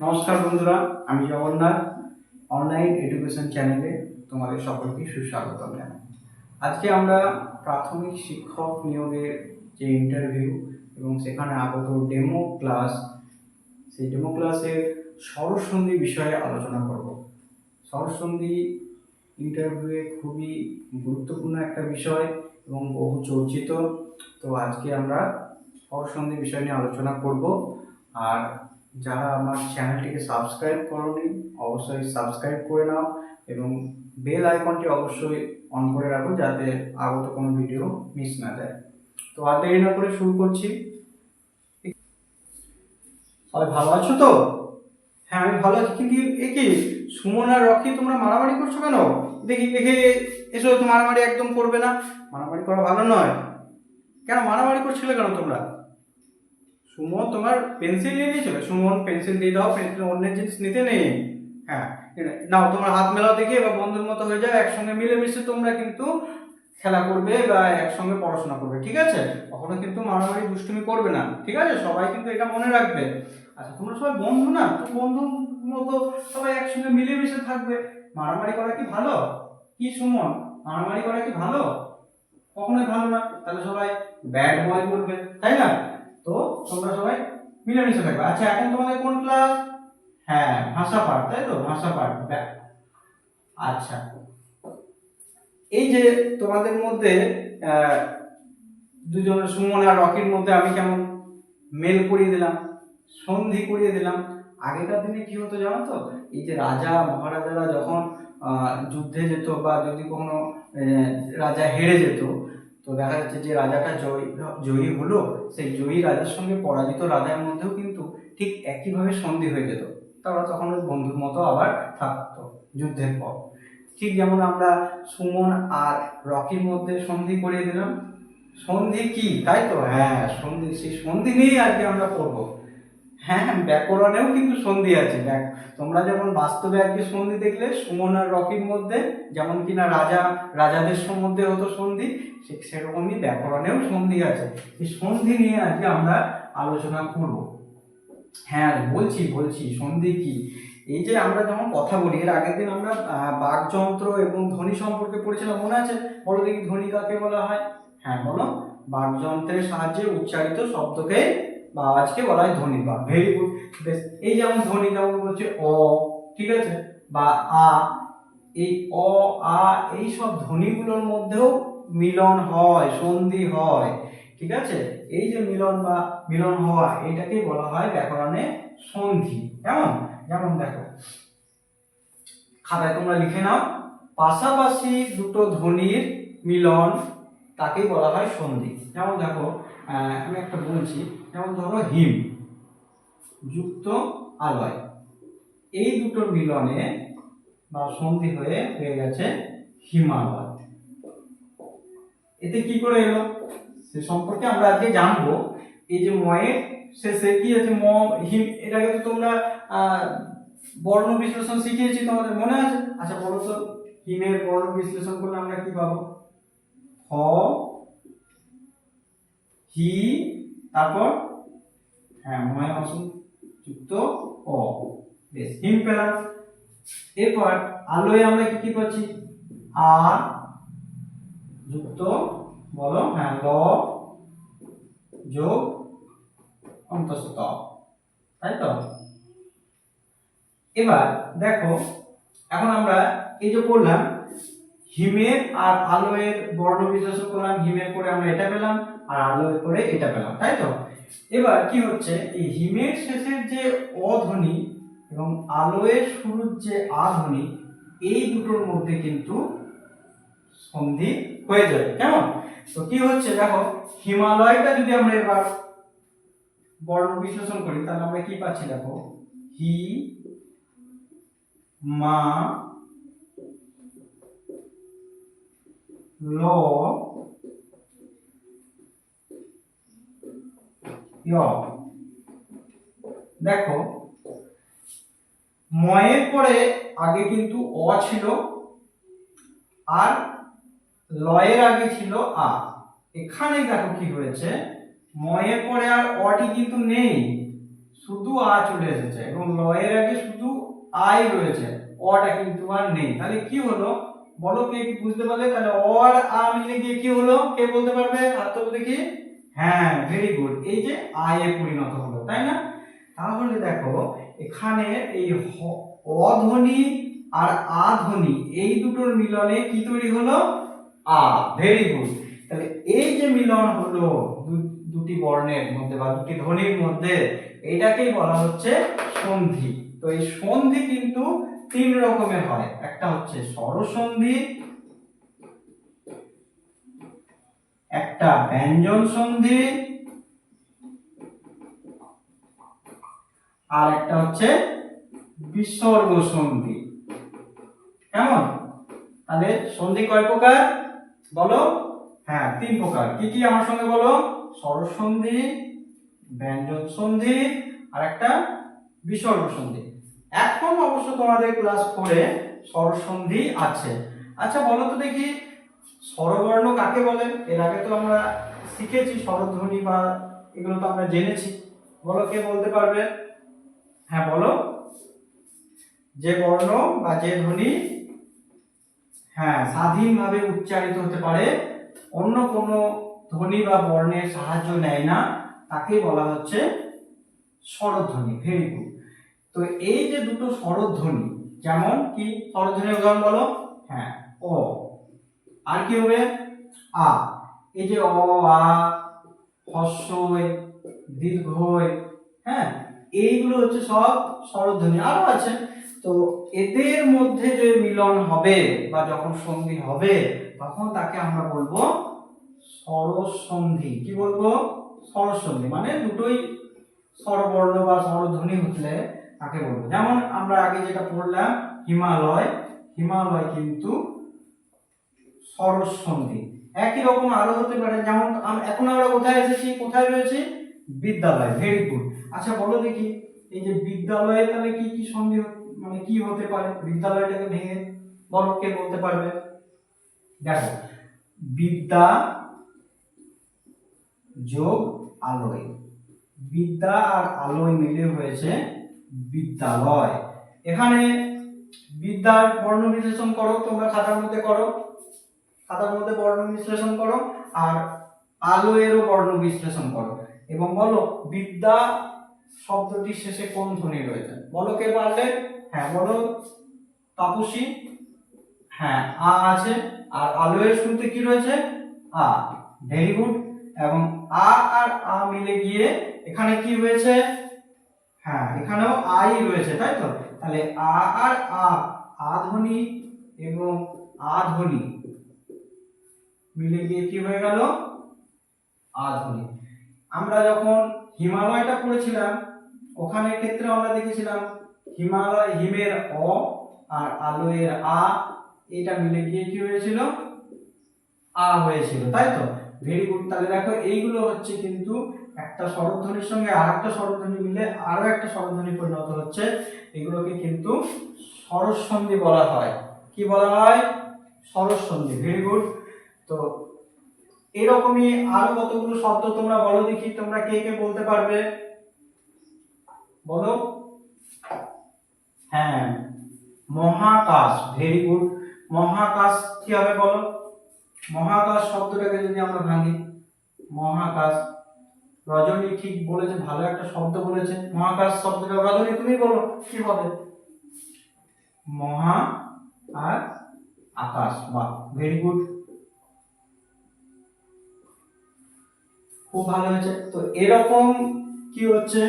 নমস্কার বন্ধুরা, আমি জগন্নাথ অনলাইন এডুকেশন চ্যানেলে তোমাদের সকলকে সুস্বাগত জানাই। আজকে আমরা প্রাথমিক শিক্ষক নিয়োগের যে ইন্টারভিউ এবং সেখানে আগত ডেমো ক্লাস সেই ডেমো ক্লাসের স্বরসন্ধি বিষয়ে আলোচনা করব। স্বরসন্ধি ইন্টারভিউয়ে খুবই গুরুত্বপূর্ণ একটা বিষয় এবং বহু চর্চিত। তো আজকে আমরা স্বরসন্ধি বিষয় নিয়ে আলোচনা করব। আর যারা আমার চ্যানেলটিকে সাবস্ক্রাইব করনি, অবশ্যই সাবস্ক্রাইব করে নাও এবং বেল আইকনটি অবশ্যই অন করে রাখো যাতে আগত কোনো ভিডিও মিস না যায়। তো আর দেরি না করে শুরু করছি। সবাই ভালো আছো তো? হ্যাঁ আমি ভালো আছি। কিন্তু এ কি, সুমন আর রকি, তোমরা মারামারি করছ কেন? দেখি, দেখে এসো তো মারামারি একদম করবে না। মারামারি করা ভালো নয়। কেন মারামারি করছিলে কেন তোমরা? সুমন তোমার পেন্সিল নিয়ে নিয়েছিল? সুমন পেন্সিল দিয়ে দাও, পেন্সিল অন্যের জিনিস নিতে নেই। হ্যাঁ নাও, তোমার হাত মেলাও দেখে বা বন্ধুর মতো হয়ে যাও, একসঙ্গে মিলেমিশে তোমরা কিন্তু খেলা করবে বা একসঙ্গে পড়াশোনা করবে, ঠিক আছে? কখনো কিন্তু মারামারি দুষ্টুমি করবে না, ঠিক আছে? সবাই কিন্তু এটা মনে রাখবে। আচ্ছা তোমরা সবাই বন্ধু না? তো বন্ধুর মতো সবাই একসঙ্গে মিলেমিশে থাকবে। মারামারি করা কি ভালো? কি সুমন? মারামারি করা কি ভালো? কখনোই ভালো না। তাহলে সবাই ব্যাড বয় বলবে তাই না? তো তোমরা সবাই মিলেমিশে থাকবে। আচ্ছা এখন তোমাদের কোন ক্লাস হ্যাঁ ভাষা পাঠ তাই তো? ভাষা পাঠ আচ্ছা। এই যে তোমাদের মধ্যে আহ, দুজনের সুমন আর রকির মধ্যে আমি কেমন মেল করিয়ে দিলাম সন্ধি করিয়ে দিলাম। আগেকার দিনে কি হতো জানো তো? এই যে রাজা মহারাজারা যখন যুদ্ধে যেত বা যদি কোনো রাজা হেরে যেত তো দেখা যাচ্ছে যে রাজাটা জয়ী জয়ী হলো, সেই জয়ী রাজার সঙ্গে পরাজিত রাজার মধ্যেও কিন্তু ঠিক একইভাবে সন্ধি হয়ে যেত। তারা তখন ওই বন্ধুর মতো আবার থাকতো যুদ্ধের পর। ঠিক যেমন আমরা সুমন আর রকির মধ্যে সন্ধি করিয়ে দিলাম। সন্ধি কি? তাই তো? হ্যাঁ সন্ধি, সেই সন্ধি নিয়েই আর কি আমরা পড়ব। হ্যাঁ ব্যাকরণেও কিন্তু সন্ধি আছে। দেখ তোমরা যেমন বাস্তবে আজকে সন্ধি দেখলে সুমন আর রকির মধ্যে যেমন কিনা রাজা রাজাদের মধ্যে হতো সন্ধি সেরকমই ব্যাকরণেও সন্ধি আছে। এই সন্ধি নিয়ে আজকে আমরা আলোচনা করব। হ্যাঁ বলছি বলছি সন্ধি কি? এই যে আমরা যখন কথা বলি এর আগের দিন আমরা আহ, বাকযন্ত্র এবং ধ্বনি সম্পর্কে পড়েছিলাম মনে আছে? বলো দেখি ধ্বনি কাকে বলা হয়? হ্যাঁ বলো। বাকযন্ত্রের সাহায্যে উচ্চারিত শব্দকে বা আওয়াজকে বলা হয় ধ্বনি বা ভেরি গুড বেশ, এই যেমন ধ্বনি যেমন বলছে? অ, ঠিক আছে? বা আ, এই অ, আ, এই সব ধ্বনিগুলোর মধ্যেও মিলন হয়, সন্ধি হয়, ঠিক আছে? এই যে মিলন বা মিলন হওয়া এটাকে বলা হয় ব্যাকরণে সন্ধি। কেমন? যেমন দেখো, খাতায় তোমরা লিখে নাও, পাশাপাশি দুটো ধ্বনির মিলন, তাকেই বলা হয় সন্ধি। যেমন দেখো আমি একটা বলছি, যেমন ধরো হিম, যুক্ত আলয়। এই দুটোর মিলনে বা সন্ধি হয়ে হয়ে গেছে হিমালয় এতে কি করে এলো? সে সম্পর্কে আমরা আজকে জানব। এই যে ময়ের শেষে কি আছে? ম, হিম আগে তো তোমরা বর্ণ বিশ্লেষণ শিখিয়েছি, তোমাদের মনে আছে? আচ্ছা বলো তো, হিমের বর্ণ বিশ্লেষণ করলে আমরা কি পাবো? হ হি তারপর হ্যাঁ ময় অংশ যুক্ত অ। বেশ, হিম পেলাম। এরপর, আলোয় আমরা কি কি পাচ্ছি? আ যুক্ত, বলো হ্যাঁ ল যোগ অন্তঃস্থ, তাই তো? এবার, দেখো, এখন আমরা এই যে করলাম হিমের আর আলোয়ের বর্ণ বিশ্লেষণ করলাম, হিমের করে আমরা এটা পেলাম আর আলোয় করে এটা পেলাম, তাই তো? এবার কি হচ্ছে, এই হিমের শেষের যে অধ্বনি এবং আলোয়ের শুরুর যে আধ্বনি, এই দুটোর মধ্যে কিন্তু সন্ধি হয়ে যাবে কেমন? তো কি হচ্ছে, দেখো, হিমালয়টা যদি আমরা এবার বর্ণ বিশ্লেষণ করি, তাহলে আমরা কি পাচ্ছি, দেখো, হি, মা, ল য় দেখো, ময়ের পরে আগে কিন্তু অ ছিল, আর লয়ের আগে ছিল আ। এখানে দেখো কি হয়েছে, ময়ের পরে আর অটি কিন্তু নেই, শুধু আ চলে এসেছে, এবং লয়ের আগে শুধু আই রয়েছে, অটা কিন্তু আর নেই। তাহলে কি হলো? বলো কে বুঝতে পারলে? তাহলে অ আর আ মিলে গিয়ে কি হলো? কে বলতে পারবে? হাত তোলো দেখি। হ্যাঁ ভেরি গুড এই যে আয় পরিণত হলো, তাই না? তাহলে দেখো, এখানে এই অধ্বনি আর আ ধ্বনি এই দুটোর মিলনে কি তৈরি হলো? আ ভেরি গুড তাহলে এই যে মিলন হলো দুটি বর্ণের মধ্যে বা দুটি ধ্বনির মধ্যে এটাকেই বলা হচ্ছে সন্ধি। তো এই সন্ধি কিন্তু তিন রকমের হয়। একটা হচ্ছে স্বরসন্ধি একটা ব্যঞ্জন সন্ধি আর একটা হচ্ছে বিসর্গ সন্ধি। কেমন? তাহলে সন্ধি কয় প্রকার? বলো? হ্যাঁ তিন প্রকার। কি কি আমার সঙ্গে বলো? স্বরসন্ধি ব্যঞ্জন সন্ধি আর একটা বিসর্গ সন্ধি। এখন অবশ্য তোমাদের ক্লাস ফোরে স্বরসন্ধি আছে। আচ্ছা বলো তো দেখি স্বরবর্ণ কাকে বলে এর আগে তো আমরা শিখেছি স্বরধ্বনি বা এগুলো তো আমরা জেনেছি। বলো, কে বলতে পারবে? হ্যাঁ বলো। যে বর্ণ বা যে ধ্বনি হ্যাঁ স্বাধীনভাবে উচ্চারিত হতে পারে, অন্য কোনো ধ্বনি বা বর্ণের সাহায্য নেয় না, তাকে বলা হচ্ছে স্বরধ্বনি। ভেরি গুড তো এই যে দুটো স্বরধ্বনি, যেমন কি? স্বরধ্বনির উদাহরণ বলো। হ্যাঁ ও আর কি হবে? আ। এই যে অ, আ হস্যই দীর্ঘই হ্যাঁ? এইগুলো হচ্ছে সব স্বরধ্বনি। আরও আছে। তো এদের মধ্যে যে মিলন হবে বা যখন সন্ধি হবে, তখন তাকে আমরা বলব স্বরসন্ধি। কি বলব? স্বরসন্ধি। মানে দুটোই স্বরবর্ণ বা স্বরধ্বনি হলে তাকে বলব। যেমন আমরা আগে যেটা পড়লাম, হিমালয়। হিমালয় কিন্তু স্বরসন্ধি একই রকম আরও হতে পারে, যেমন এখন আমরা কোথায় এসেছি, কোথায় রয়েছে? বিদ্যালয় ভেরি গুড আচ্ছা বলো দেখি, এই যে বিদ্যালয়ে তাহলে কি কি সন্ধি মানে কি হতে পারে? বিদ্যালয়টাকে ভেঙে বলো কে বলতে পারবে? দেখো, বিদ্যা যোগ আলোয়। বিদ্যা আর আলোয় মিলে হয়েছে বিদ্যালয়। এখানে বিদ্যার বর্ণ বিশ্লেষণ করো, তোমরা খাতার মধ্যে করো। খাতার মধ্যে বর্ণ বিশ্লেষণ করো আর আলোয়েরও বর্ণ বিশ্লেষণ করো। এবং বলো, বিদ্যা শব্দটির শেষে কোন ধ্বনি রয়েছে? বলো কে পারলে? হ্যাঁ বলো। তাপসী? হ্যাঁ আ আছে। আর আলোয়ের শুনতে কি রয়েছে? Uh, very good. এবং আ আর আ মিলে গিয়ে এখানে কি হয়েছে? হ্যাঁ এখানেও আই রয়েছে, তাই তো? তাহলে আ আর আ আ ধ্বনি এবং আ ধ্বনি। মিলে গিয়ে কি হয়ে গেল? আ ধ্বনি আমরা যখন হিমালয়টা পড়েছিলাম ওখানে ক্ষেত্রে আমরা দেখেছিলাম হিমালয় হিমের অ আর আলোয়ের আ, এটা মিলে গিয়ে কি হয়েছিল? আ হয়েছিল, তাই তো? ভেরি গুড তাহলে দেখো, এইগুলো হচ্ছে কিন্তু একটা স্বরধ্বনির সঙ্গে আর একটা স্বরধ্বনি মিলে আরও একটা স্বরধ্বনি পরিণত হচ্ছে। এগুলোকে কিন্তু স্বরসন্ধি বলা হয়। কি বলা হয়? স্বরসন্ধি। ভেরি গুড তো এরকমই আরও কতগুলো শব্দ তোমরা বলো দেখি, তোমরা কে কে বলতে পারবে? বলো। হ্যাঁ মহাকাশ ভেরি গুড মহাকাশ কি হবে বলো? মহাকাশ শব্দটাকে যদি আমরা ভাঙি, মহাকাশ। রজনী ঠিক বলেছে, ভালো একটা শব্দ বলেছে। মহাকাশ শব্দটা, রজনী তুমি বলো, কি হবে? মহা আর আকাশ বা ভেরি গুড খুব ভালো হয়েছে। তো এরকম কি হচ্ছে?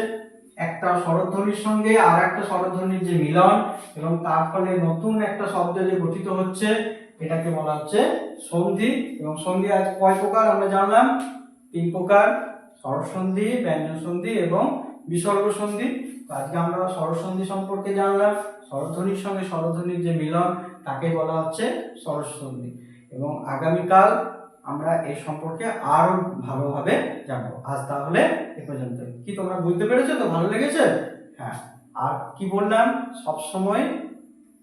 একটা স্বরধ্বনির সঙ্গে আর একটা স্বরধ্বনির যে মিলন এবং তার ফলে নতুন একটা শব্দ যে গঠিত হচ্ছে, এটাকে বলা হচ্ছে সন্ধি। এবং সন্ধি আজ কয় প্রকার আমরা জানলাম? তিন প্রকার, স্বরসন্ধি ব্যঞ্জন সন্ধি এবং বিসর্গ সন্ধি আজকে আমরা স্বরসন্ধি সম্পর্কে জানলাম। স্বরধ্বনির সঙ্গে স্বরধ্বনির যে মিলন, তাকে বলা হচ্ছে স্বরসন্ধি। এবং আগামীকাল আমরা এই সম্পর্কে আরও ভালোভাবে জানব। আজ তাহলে এ পর্যন্ত কি তোমরা বুঝতে পেরেছ? তো ভালো লেগেছে? হ্যাঁ। আর কি বললাম? সব সময়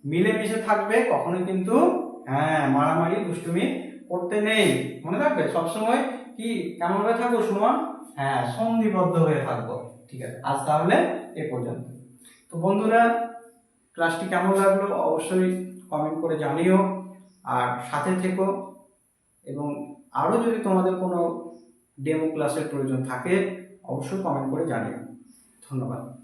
মিলেমিশে থাকবে কখনো কিন্তু হ্যাঁ মারামারি, দুষ্টুমি করতে নেই। মনে থাকবে? সবসময় কি কেমন ভাবে থাকব, সুমন? হ্যাঁ সন্ধিবদ্ধ হয়ে থাকব। ঠিক আছে। আজ তাহলে এ পর্যন্ত। তো বন্ধুরা, ক্লাসটি কেমন লাগল? অবশ্যই কমেন্ট করে জানিও। আর সাথে থেকো এবং আরও যদি তোমাদের কোনো ডেমো ক্লাসের প্রয়োজন থাকে অবশ্যই কমেন্ট করে জানিও। ধন্যবাদ।